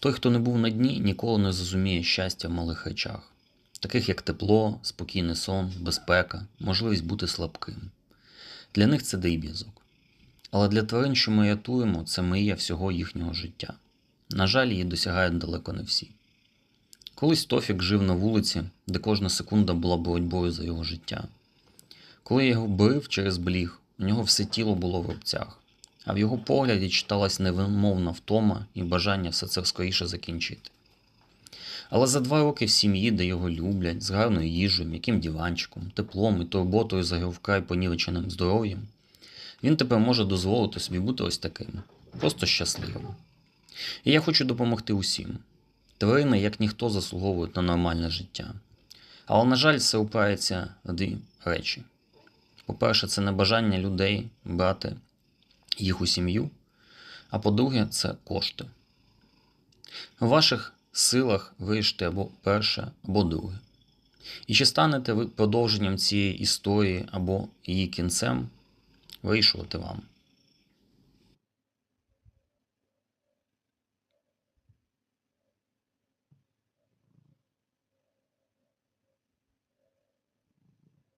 Той, хто не був на дні, ніколи не зрозуміє щастя в малих речах, таких як тепло, спокійний сон, безпека, можливість бути слабким. Для них це дріб'язок. Але для тварин, що ми рятуємо, це мрія всього їхнього життя. На жаль, її досягають далеко не всі. Колись Тофік жив на вулиці, де кожна секунда була боротьбою за його життя. Коли я його бив через бліг, у нього все тіло було в рубцях, а в його погляді читалась невимовна втома і бажання все це скоріше закінчити. Але за два роки в сім'ї, де його люблять, з гарною їжею, м'яким диванчиком, теплом і турботою за його вкрай понівеченим здоров'ям, він тепер може дозволити собі бути ось таким, просто щасливим. І я хочу допомогти усім. Тварини, як ніхто, заслуговують на нормальне життя. Але, на жаль, це упирається в дві речі. По-перше, це небажання людей брати їх у сім'ю, а по-друге, це кошти. У ваших силах вирішити або перше, або друге. І чи станете ви продовженням цієї історії або її кінцем, вирішувати вам.